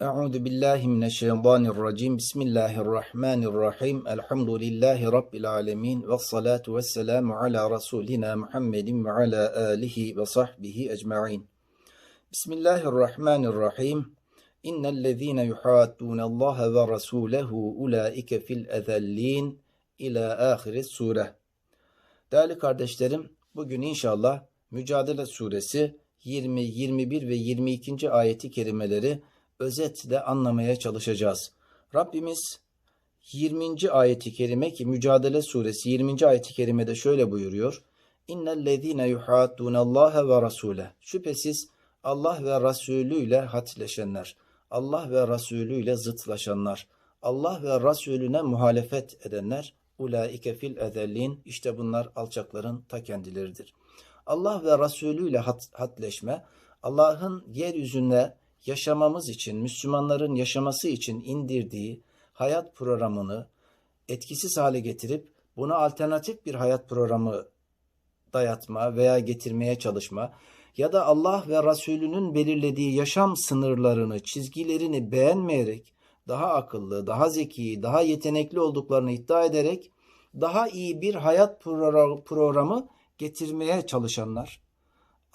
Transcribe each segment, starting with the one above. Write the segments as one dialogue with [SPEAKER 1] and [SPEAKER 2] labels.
[SPEAKER 1] Euzu billahi mineşşeytanirracim. Bismillahirrahmanirrahim. Elhamdülillahi rabbil alamin ve salatu vesselamu ala rasulina Muhammedin ve ala alihi ve sahbihi ecmaîn. Bismillahirrahmanirrahim. İnnellezîne yuhâddûnallâhe ve rasûlehu ulaike fil ezellîn ila ahire sure. Değerli kardeşlerim, bugün inşallah Mücadele suresi 20, 21 ve 22. ayeti kerimeleri özetle anlamaya çalışacağız. Rabbimiz 20. ayeti kerime ki Mücadele suresi 20. ayeti kerimede şöyle buyuruyor. İnnellezîne yuhaddûnallâhe ve rasûle. Şüphesiz Allah ve Resulü ile hatleşenler, Allah ve Resulü ile zıtlaşanlar, Allah ve Resulüne muhalefet edenler, ulaike fil ezellin, işte bunlar alçakların ta kendileridir. Allah ve Resulü ile hat, hatleşme, Allah'ın yeryüzünde yaşamamız için, Müslümanların yaşaması için indirdiği hayat programını etkisiz hale getirip buna alternatif bir hayat programı dayatma veya getirmeye çalışma ya da Allah ve Resulünün belirlediği yaşam sınırlarını, çizgilerini beğenmeyerek daha akıllı, daha zeki, daha yetenekli olduklarını iddia ederek daha iyi bir hayat programı getirmeye çalışanlar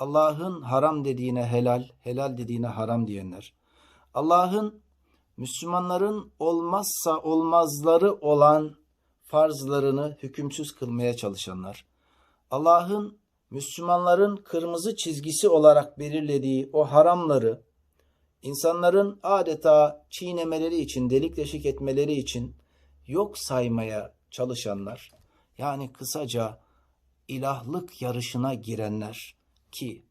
[SPEAKER 1] Allah'ın haram dediğine helal, helal dediğine haram diyenler, Allah'ın Müslümanların olmazsa olmazları olan farzlarını hükümsüz kılmaya çalışanlar, Allah'ın Müslümanların kırmızı çizgisi olarak belirlediği o haramları insanların adeta çiğnemeleri için, delik deşik etmeleri için yok saymaya çalışanlar, yani kısaca ilahlık yarışına girenler, ki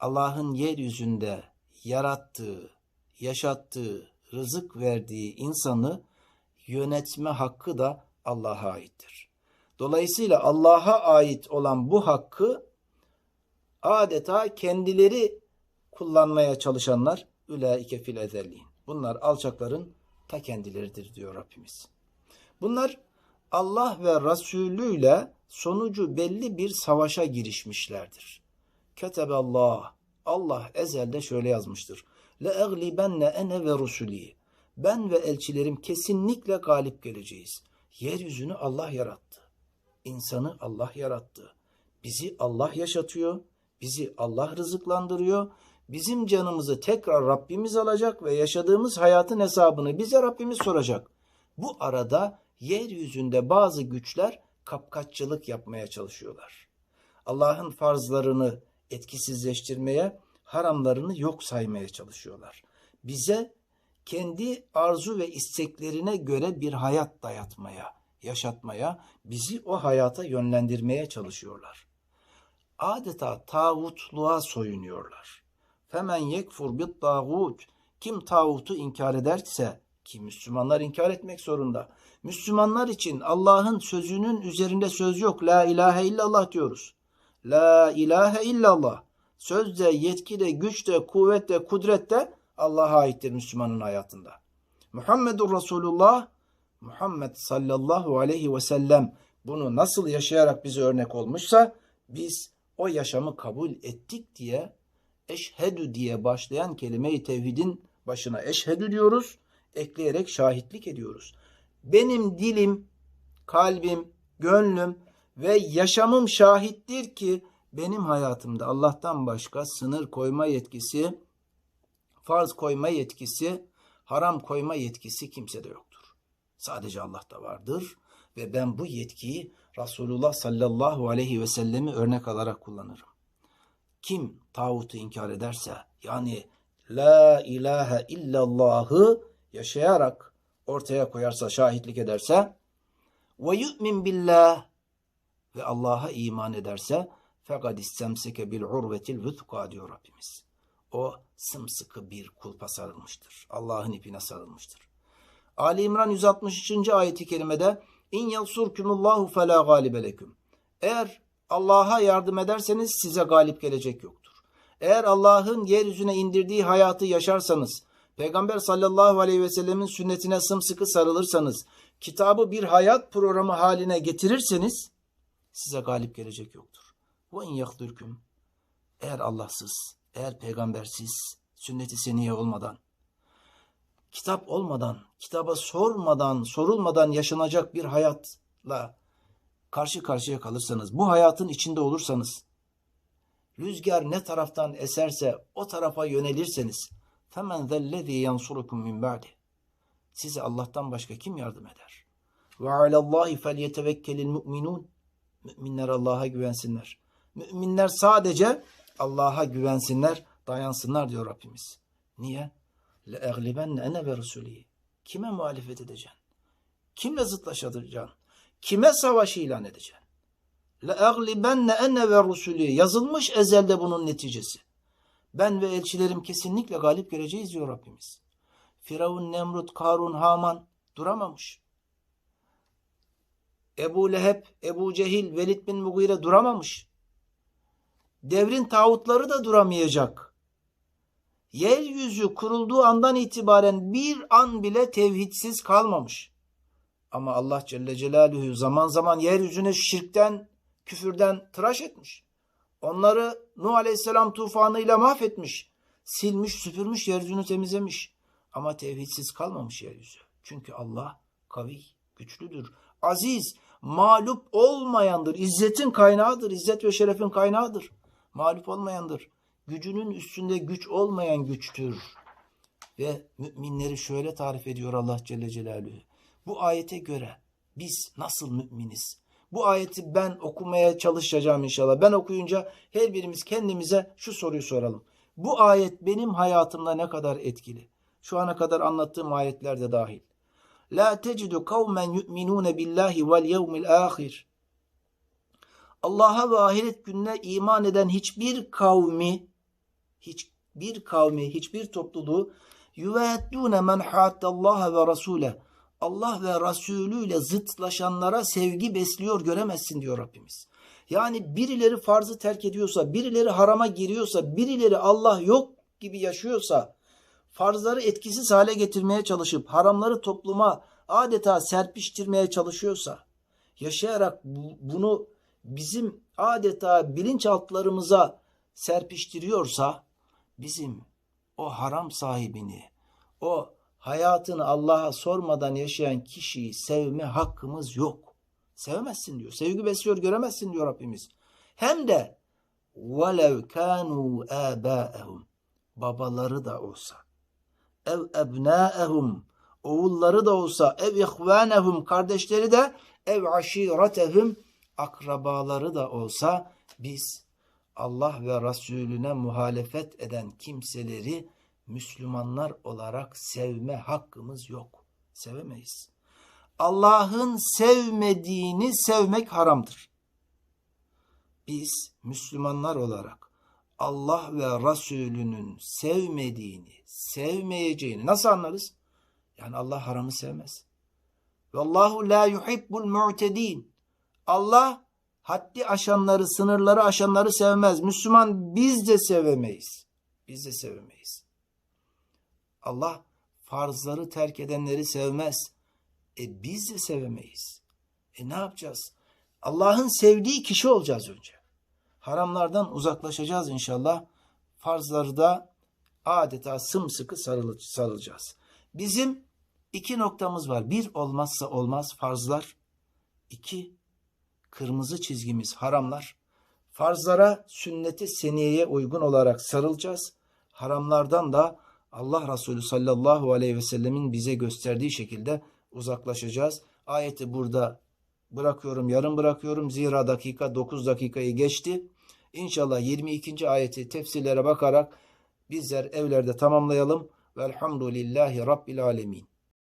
[SPEAKER 1] Allah'ın yeryüzünde yarattığı, yaşattığı, rızık verdiği insanı yönetme hakkı da Allah'a aittir. Dolayısıyla Allah'a ait olan bu hakkı adeta kendileri kullanmaya çalışanlar ülaike fil ezelliğin. Bunlar alçakların ta kendileridir diyor Rabbimiz. Bunlar Allah ve Resulü ile sonucu belli bir savaşa girişmişlerdir. Keteballah. Allah ezelde şöyle yazmıştır. Le eglibenne ene ve rusuli. Ben ve elçilerim kesinlikle galip geleceğiz. Yeryüzünü Allah yarattı. İnsanı Allah yarattı. Bizi Allah yaşatıyor. Bizi Allah rızıklandırıyor. Bizim canımızı tekrar Rabbimiz alacak ve yaşadığımız hayatın hesabını bize Rabbimiz soracak. Bu arada yeryüzünde bazı güçler kapkaççılık yapmaya çalışıyorlar. Allah'ın farzlarını etkisizleştirmeye, haramlarını yok saymaya çalışıyorlar. Bize kendi arzu ve isteklerine göre bir hayat dayatmaya, yaşatmaya, bizi o hayata yönlendirmeye çalışıyorlar. Adeta tağutluğa soyunuyorlar. Femen yekfur bit tağut. Kim tağutu inkar ederse ki Müslümanlar inkar etmek zorunda. Müslümanlar için Allah'ın sözünün üzerinde söz yok. La ilahe illallah diyoruz. La ilahe illallah. Sözde, yetkide, güçte, kuvvette, kudrette Allah'a aittir Müslümanın hayatında. Muhammedur Resulullah, Muhammed sallallahu aleyhi ve sellem bunu nasıl yaşayarak bize örnek olmuşsa biz o yaşamı kabul ettik diye eşhedü diye başlayan kelime-i tevhidin başına eşhedü diyoruz, ekleyerek şahitlik ediyoruz. Benim dilim, kalbim, gönlüm ve yaşamım şahittir ki benim hayatımda Allah'tan başka sınır koyma yetkisi, farz koyma yetkisi, haram koyma yetkisi kimsede yoktur. Sadece Allah'ta vardır ve ben bu yetkiyi Resulullah sallallahu aleyhi ve sellemi örnek alarak kullanırım. Kim tağutu inkar ederse yani la ilahe illallahı yaşayarak ortaya koyarsa, şahitlik ederse ve yu'min billah ve Allah'a iman ederse fekad istemseke bil urvetil vüthka diyor Rabbimiz. O sımsıkı bir kulpa sarılmıştır. Allah'ın ipine sarılmıştır. Ali İmran 163. ayeti kerimede İn yansurkumullahu fela galibe leküm. Eğer Allah'a yardım ederseniz size galip gelecek yoktur. Eğer Allah'ın yeryüzüne indirdiği hayatı yaşarsanız, Peygamber sallallahu aleyhi ve sellemin sünnetine sımsıkı sarılırsanız, kitabı bir hayat programı haline getirirseniz, size galip gelecek yoktur. Ve in yahdürküm eğer Allahsız, eğer peygambersiz, sünnet-i seniye olmadan kitap olmadan, kitaba sormadan, sorulmadan yaşanacak bir hayatla karşı karşıya kalırsanız, bu hayatın içinde olursanız, rüzgar ne taraftan eserse o tarafa yönelirseniz, فَمَنْ ذَا الَّذ۪ي يَنْصُرُكُمْ مِنْ بَعْدِ Size Allah'tan başka kim yardım eder? وَعَلَى اللّٰهِ فَلْيَتَوَكَّلِ الْمُؤْمِنُونَ Müminler Allah'a güvensinler. Müminler sadece Allah'a güvensinler, dayansınlar diyor Rabbimiz. Niye? لَاَغْلِبَنَّ اَنَا وَرُسُولِهِ Kime muhalefet edeceksin? Kimle zıtlaşacaksın? Kime savaş ilan edeceksin? لَاَغْلِبَنَّ اَنَا وَرُسُولِهِ Yazılmış ezelde bunun neticesi. Ben ve elçilerim kesinlikle galip geleceğiz diyor Rabbimiz. Firavun, Nemrut, Karun, Haman duramamış. Ebu Leheb, Ebu Cehil, Velid bin Mugire duramamış. Devrin tağutları da duramayacak. Yeryüzü kurulduğu andan itibaren bir an bile tevhidsiz kalmamış. Ama Allah Celle Celaluhu zaman zaman yeryüzüne şirkten, küfürden tıraş etmiş. Onları Nuh Aleyhisselam tufanıyla mahvetmiş. Silmiş, süpürmüş, yeryüzünü temizlemiş. Ama tevhidsiz kalmamış yeryüzü. Çünkü Allah kavi, güçlüdür, aziz, mağlup olmayandır. İzzetin kaynağıdır, izzet ve şerefin kaynağıdır. Mağlup olmayandır. Gücünün üstünde güç olmayan güçtür. Ve müminleri şöyle tarif ediyor Allah Celle Celaluhu. Bu ayete göre biz nasıl müminiz? Bu ayeti ben okumaya çalışacağım inşallah. Ben okuyunca her birimiz kendimize şu soruyu soralım. Bu ayet benim hayatımda ne kadar etkili? Şu ana kadar anlattığım ayetler de dahil. La tecidu kavmen yu'minune billahi vel yevmil ahir. Allah'a ve ahiret gününe iman eden hiçbir kavmi, hiçbir kavmi, hiçbir topluluğu yüveddûne men hâttallaha ve rasûle. Allah ve Resulü ile zıtlaşanlara sevgi besliyor göremezsin diyor Rabbimiz. Yani birileri farzı terk ediyorsa, birileri harama giriyorsa, birileri Allah yok gibi yaşıyorsa, farzları etkisiz hale getirmeye çalışıp haramları topluma adeta serpiştirmeye çalışıyorsa, yaşayarak bunu bizim adeta bilinçaltlarımıza serpiştiriyorsa, bizim o haram sahibini, o hayatını Allah'a sormadan yaşayan kişiyi sevme hakkımız yok. Sevemezsin diyor. Sevgi besliyor göremezsin diyor Rabbimiz. Hem de velev kanu abaehum babaları da olsa ev ebnâehum oğulları da olsa, ev ihvânehum kardeşleri de, ev aşiretehum akrabaları da olsa biz Allah ve Resulüne muhalefet eden kimseleri Müslümanlar olarak sevme hakkımız yok. Sevemeyiz. Allah'ın sevmediğini sevmek haramdır. Biz Müslümanlar olarak Allah ve Resulünün sevmediğini, sevmeyeceğini nasıl anlarız? Yani Allah haramı sevmez. Vallahu la yuhibbul mu'tedin. Allah haddi aşanları, sınırları aşanları sevmez. Müslüman biz de sevemeyiz. Biz de sevemeyiz. Allah farzları terk edenleri sevmez. E biz de sevemeyiz. E ne yapacağız? Allah'ın sevdiği kişi olacağız önce. Haramlardan uzaklaşacağız inşallah. Farzları da adeta sımsıkı sarılacağız. Bizim iki noktamız var. Bir olmazsa olmaz farzlar. İki kırmızı çizgimiz haramlar. Farzlara sünneti seniyeye uygun olarak sarılacağız. Haramlardan da Allah Resulü sallallahu aleyhi ve sellemin bize gösterdiği şekilde uzaklaşacağız. Ayeti burada bırakıyorum, yarım bırakıyorum. Zira dakika 9 dakikayı geçti. İnşallah 22. ayeti tefsirlere bakarak bizler evlerde tamamlayalım. Velhamdülillahi Rabbil Alemin.